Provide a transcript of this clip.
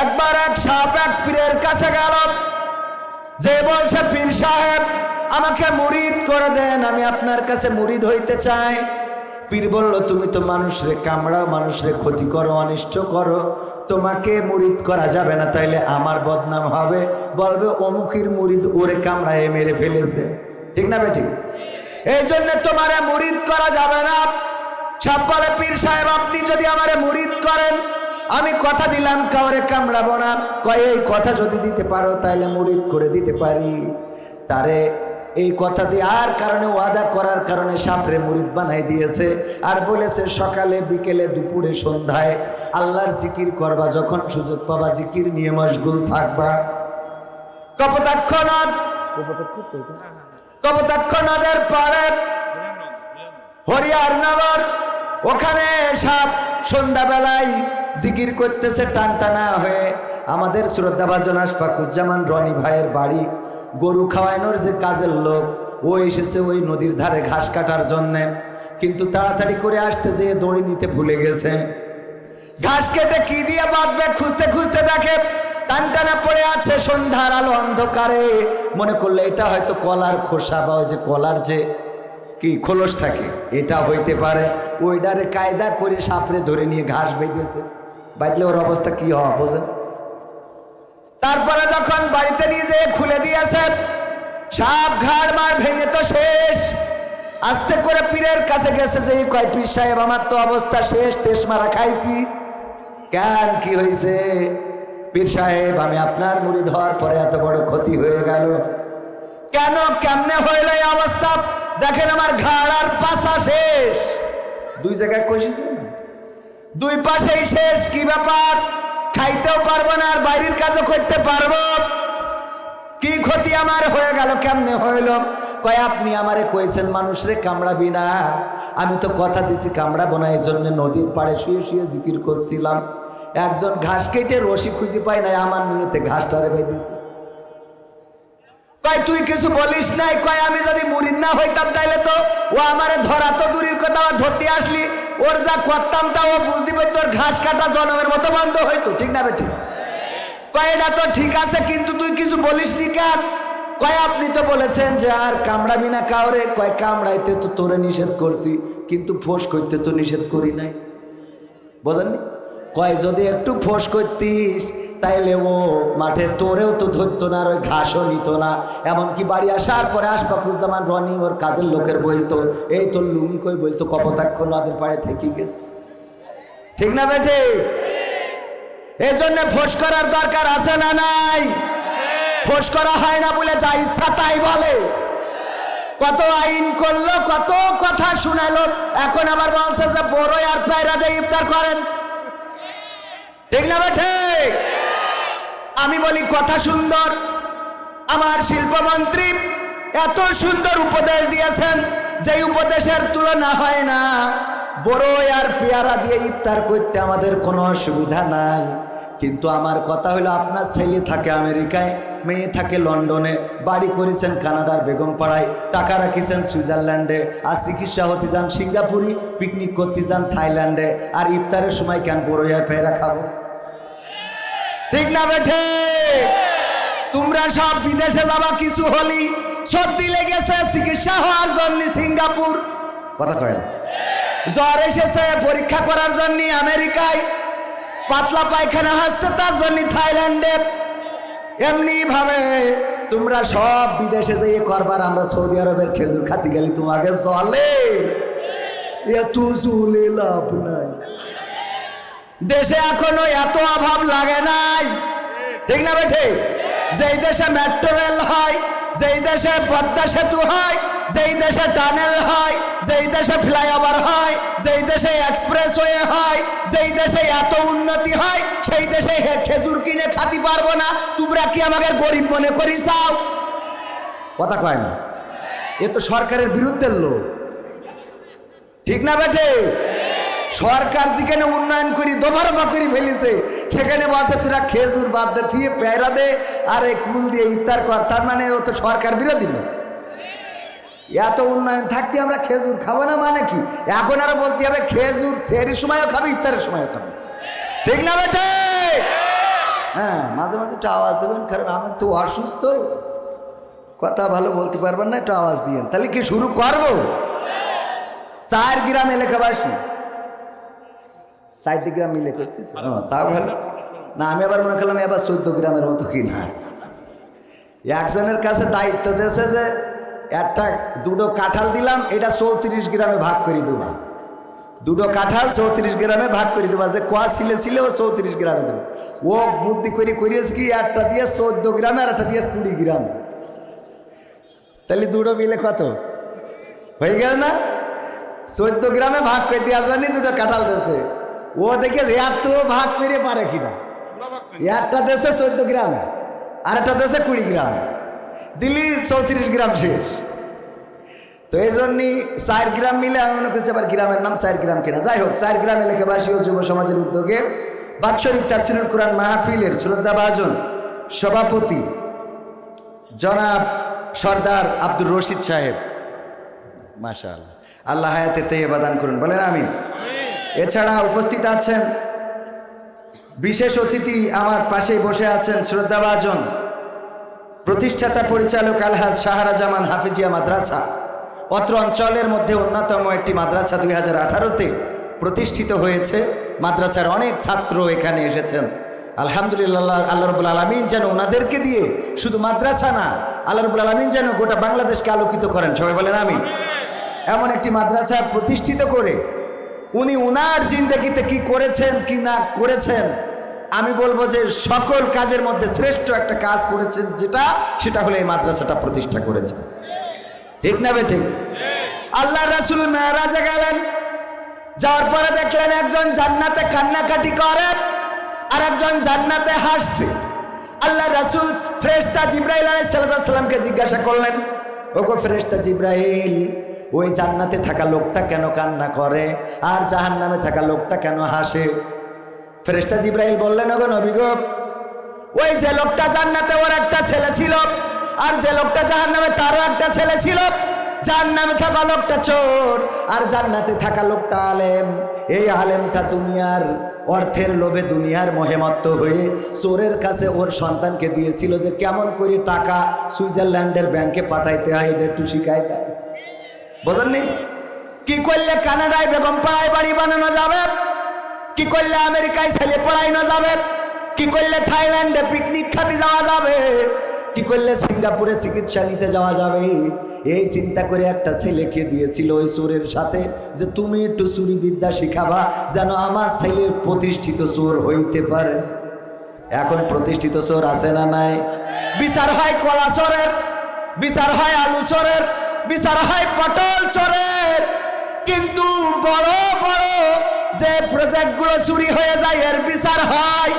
একবার এক সাপ এক পীরের কাছে গেল। যে বলছে, পীর সাহেব, আমাকে মুরিদ করে দেন, আমি আপনার কাছে মুরিদ হইতে চাই। পীর বলল, তুমি তো মানুষরে কামড়াও, মানুষরে ক্ষতি করো, অনিষ্ট করো। তোমাকে মুরিদ করা যাবে না, তাইলে আমার বদনাম হবে। বলবে অমুখির মুরিদ ওরে কামড়ায় মেরে ফেলেছে। ঠিক না বেঠিক এই জন্য তোমারে মুরিদ করা যাবে না। সাপ বলে, পীর সাহেব, আপনি যদি আমারে মুরিদ করেন আমি কথা দিলাম, কাউরে কামড়াবো না। কয়, এই কথা যদি দিতে পারো তাহলে মুরিদ করে দিতে পারি। তারে এই কথা দিয়ে আর কারণে ওয়াদা করার কারণে সাপরে মুরিদ বানাই দিয়েছে। আর বলেছে, সকালে, বিকেলে, দুপুরে, সন্ধ্যায় আল্লাহর জিকির করবা, যখন সুযোগ পাবা, জিকির নিয়ে মশগুল থাকবা। কপোতাক্ষ নদ কপোতাক্ষ নদের পরে হরিয়ার নগর, ওখানে সাপ সন্ধ্যাবেলায় জিকির করতেছে টানটানা হয়ে। আমাদের শ্রদ্ধাভাজন আশফাকুজ্জামান রনি ভাইয়ের বাড়ি। গরু খাওয়ানোর যে কাজের লোক, ও এসেছে ওই নদীর ধারে ঘাস কাটার জন্যে। কিন্তু তাড়াতাড়ি করে আসতে যেয়ে দড়ি নিতে ভুলে গেছে। ঘাস কেটে কি দিয়ে বাঁধবে খুঁজতে খুঁজতে দেখে টানটানা পড়ে আছে সন্ধ্যার আলো অন্ধকারে। মনে করলে এটা হয়তো কলার খোসা বা ওই যে কলার যে কি খোলস থাকে, এটা হইতে পারে। ওইটারে কায়দা করে সাপড়ে ধরে নিয়ে ঘাস বেঁধেছে। বাঁধলে ওর অবস্থা কি হওয়া বোঝেন তারপরে যখন বাড়িতে নিয়ে যেয়ে খুলে দিয়েছে সাপ ঘাড় মার ভেঙে তো শেষ। আস্তে করে পীরের কাছে গেছে যে কয়, পীর সাহেব, আমার তো অবস্থা শেষ তেস মারা খাইছি। কেন, কি হয়েছে পীর সাহেব, আমি আপনার মুড়ি ধোয়ার পরে এত বড় ক্ষতি হয়ে গেল। কেন, কেমনে হইল এই অবস্থা? দেখেন আমার ঘাড় আর পাশা শেষ। দুই জায়গায় কষিছে না দুই পাশেই শেষ, কি ব্যাপার? খাইতেও পারব না আর বাইরের কাজও করতে পারব। কি ক্ষতি আমার? হয়ে গেল, কেমনে হইল? কয়, আপনি আমারে কইছেন মানুষরে কামড়াবি না। আমি তো কথা দিছি কামড়াবো না এই জন্য নদীর পাড়ে শুয়ে শুয়ে জিকির করছিলাম। একজন ঘাস কেটে রশি খুঁজি পাই নাই, আমার নিয়েতে ঘাসটারে বাই দিছে। কয়, তুই কিছু বলিস নাই? কয়, আমি যদি মুরিদ না হইতাম তাইলে তো ও আমারে ধরা তো দূরের কথা ধরতে আসলি। ওর যা করতাম তা ও বুঝতে পারতো, ওর ঘাস কাটা জনমের মতো বন্ধ হইতো, ঠিক না বেটি? কয় এটা তো ঠিক আছে, কিন্তু তুই কিছু বলিস নি কেন? কয়, আপনি তো বলেছেন যে আর কামড়াবি না কাউরে। কয়, কামড়াইতে তো তোরে নিষেধ করছি, কিন্তু ফোঁস করতে তো নিষেধ করি নাই। বোঝেননি? কয়, যদি একটু ফোঁস করতিস, তাইলে ও মাঠে তোরেও তো ধরতো না আর ওই ঘাসও নিত না। এমনকি বাড়ি আসার পরে আশফাকুজ্জামান রনি ওর কাজের লোকের বলতো, এই তোর লুঙ্গি কই? বলতো, কপতাক্ষ নদের পাড়ে থেকে গেছে। ঠিক না বেঠে? এই জন্য ফোঁস করার দরকার আছে না নাই? ফোঁস করা হয় না বলে যা ইচ্ছা তাই বলে। কত আইন করল, কত কথা শুনালো, এখন আবার বলছে যে বড় আর পায়রা দিয়ে ইফতার করেন। ঠিক না ঠিক? আমি বলি কথা সুন্দর। আমার শিল্পমন্ত্রী এত সুন্দর উপদেশ দিয়েছেন যে উপদেশের তুলনা হয় না। বড় আর পেয়ারা দিয়ে ইফতার করতে আমাদের কোনো অসুবিধা নাই। কিন্তু আমার কথা হলো, আপনার ছেলে থাকে আমেরিকায়, মেয়ে থাকে লন্ডনে, বাড়ি করেছেন কানাডার বেগমপাড়ায়, টাকা রাখিছেন সুইজারল্যান্ডে, আর চিকিৎসা হতে যান সিঙ্গাপুরি, পিকনিক করতে যান থাইল্যান্ডে, আর ইফতারের সময় কেন বড় আর পেয়ারা খাব? ঠিক না বেঠে তোমরা সব বিদেশে যাবা কিছু হলি, সর্দি লেগেছে, চিকিৎসা হওয়ার জন্য সিঙ্গাপুর। কথা কয় না। জ্বর এসেছে পরীক্ষা করার জন্য আমেরিকায়। পাতলা পায়খানা হচ্ছে তার জন্য থাইল্যান্ডে। এমনি ভাবে তোমরা সব বিদেশে যেয়ে করবার আমরা সৌদি আরবের খেজুর খাতি গেলি তোমাকে চলে এত চলে লাভ নাই। দেশে এখনও এত অভাব লাগে নাই। ঠিক না বেঠে? যেই দেশে মেট্রো রেল হয়, যেই দেশে পদ্মা সেতু হয় যেই দেশে টানেল হয়, যেই দেশে ফ্লাইওভার হয়, যেই দেশে এক্সপ্রেসওয়ে হয়, যেই দেশে এত উন্নতি হয়, সেই দেশে খেজুর কিনে খাতি পারব না। তোমরা কি আমাকে গরিব মনে করি চাও? কথা কয় না। এ তো সরকারের বিরুদ্ধের লোক। ঠিক না বেটে? সরকার যেখানে উন্নয়ন করি দফারফা করি ফেলেছে, সেখানে বলছে, তোরা খেজুর বাদ দে থিয়ে পেয়ারা দে, আর এই কুল দিয়ে ইফতার কর। তার মানে ও তো সরকার বিরোধী লোক। এত উন্নয়ন থাকতে আমরা খেজুর খাব না মানে কি? এখন আরও বলতে হবে খেজুর সেরি সময়ও খাবে ইফতারের সময়ও খাবে। ঠিক না বেটে? হ্যাঁ মাঝে মাঝে একটু আওয়াজ দেবেন কারণ আমি তো অসুস্থ। কথা ভালো বলতে পারবেন না একটু আওয়াজ দিয়েন। তাহলে কি শুরু করব? চার গ্রাম এলাকাবাসী। ষাট গ্রাম মিলে করতেছে। তাও ভালো। না আমি আবার মনে করলাম এবার চোদ্দ গ্রামের মতো কি না একজনের কাছে দায়িত্ব দিয়েছে যে একটা দুটো কাঁঠাল দিলাম এটা চৌত্রিশ গ্রামে ভাগ করে দেবা। দুটো কাঁঠাল চৌত্রিশ গ্রামে ভাগ করে দেবা যে কোয়া ছিলে ছিলে ও চৌত্রিশ গ্রামে দেবো। ও বুদ্ধি করে করিয়েস কি একটা দিয়ে চোদ্দ গ্রামে আর একটা দিয়ে কুড়ি গ্রাম। তাহলে দুটো মিলে কত? হয়ে গেল না? চোদ্দ গ্রামে ভাগ করে দেওয়ার জন্যই দুটো কাঁঠাল দেশে ও দেখে এত ভাগ করে পারে কিনা? একটা দেশে চোদ্দ গ্রামে আর একটা দেশে কুড়ি গ্রাম। দিল্লি চৌত্রিশ গ্রাম শেষ। তো এই জন্যই চার গ্রাম মিলে আমি মনে করছি আবার গ্রামের নাম চার গ্রাম কিনা। যাই হোক চার গ্রাম এলাকাবাসী ও যুব সমাজের উদ্যোগে বাৎসরিক তাফসিরুল কোরআন মাহফিলের শ্রদ্ধা ভাজন সভাপতি জনাব সর্দার আব্দুর রশিদ সাহেব। মাশাল আল্লাহ হায়াতে তেয়ে দান করুন। বলেন আমিন। এছাড়া উপস্থিত আছেন বিশেষ অতিথি আমার পাশেই বসে আছেন শ্রদ্ধাভাজন প্রতিষ্ঠাতা পরিচালক আলহাজ শাহারা জামান হাফিজিয়া মাদ্রাসা। অত্র অঞ্চলের মধ্যে অন্যতম একটি মাদ্রাসা দুই হাজার আঠারোতে প্রতিষ্ঠিত হয়েছে। মাদ্রাসার অনেক ছাত্র এখানে এসেছেন। আলহামদুলিল্লাহ, আল্লাহ রবুল আলমিন যেন ওনাদেরকে দিয়ে শুধু মাদ্রাসা না, আল্লাহ রবুল আলমিন যেন গোটা বাংলাদেশকে আলোকিত করেন। সবাই বলেন আমিন। এমন একটি মাদ্রাসা প্রতিষ্ঠিত করে, উনি উনার জিন্দগিতে কি করেছেন, কি না করেছেন আমি বলব যে সকল কাজের মধ্যে শ্রেষ্ঠ একটা কাজ করেছেন যেটা, সেটা হলো এই মাদ্রাসাটা প্রতিষ্ঠা করেছে ঠিক না বে ঠিক? আল্লাহ রাসুল মেহরাজে গেলেন, যাওয়ার পরে দেখলেন একজন জান্নাতে কান্নাকাটি করে আর একজন জান্নাতে হাসছে। আল্লাহ রাসুল ফ্রেস্তা জিব্রাইল আলাইসাল্লামকে জিজ্ঞাসা করলেন, ওগো ফেরেস্তা জিব্রাইল, ওই জান্নাতে থাকা লোকটা কেন কান্না করে আর জাহান নামে থাকা লোকটা কেন হাসে? ফেরেস্তা জিব্রাইল বললেন, ওগো নবী গো, ওই যে লোকটা জান্নাতে ওর একটা ছেলে ছিল, আর যে লোকটা জাহান নামে তারও একটা ছেলে ছিল, যার নামে থাকা লোকটা চোর, আর জান্নাতে থাকা লোকটা আলেম। এই আলেমটা দুনিয়ার অর্থের লোভে দুনিয়ার মহেমত্ত হয়ে চোরের কাছে ওর সন্তানকে দিয়েছিল যে, কেমন করে টাকা সুইজারল্যান্ডের ব্যাংকে পাঠাইতে হয়, এটা একটু শিখাই দেয় বোঝেননি? কি করলে কানাডায় বেগম পাড়ায় বাড়ি বানানো যাবে? কি করলে আমেরিকায় ছেলে পড়াইনো যাবে? কি করলে থাইল্যান্ডে পিকনিক খাতে যাওয়া যাবে? কি করলে সিঙ্গাপুরে চিকিৎসা নিতে যাওয়া যাবে? এই চিন্তা করে একটা ছেলেকে দিয়েছিল ওই চোরের সাথে যে, তুমি একটু চুরি বিদ্যা শিখাবা যেন আমার ছেলে প্রতিষ্ঠিত চোর হইতে পারে। এখন প্রতিষ্ঠিত চোর আছে না নাই? বিচার হয় কলা চোরের, বিচার হয় আলু চোরের, বিচার হয় পটল চোরের। কিন্তু বড় বড় যে প্রজেক্টগুলো চুরি হয়ে যায় এর বিচার হয়।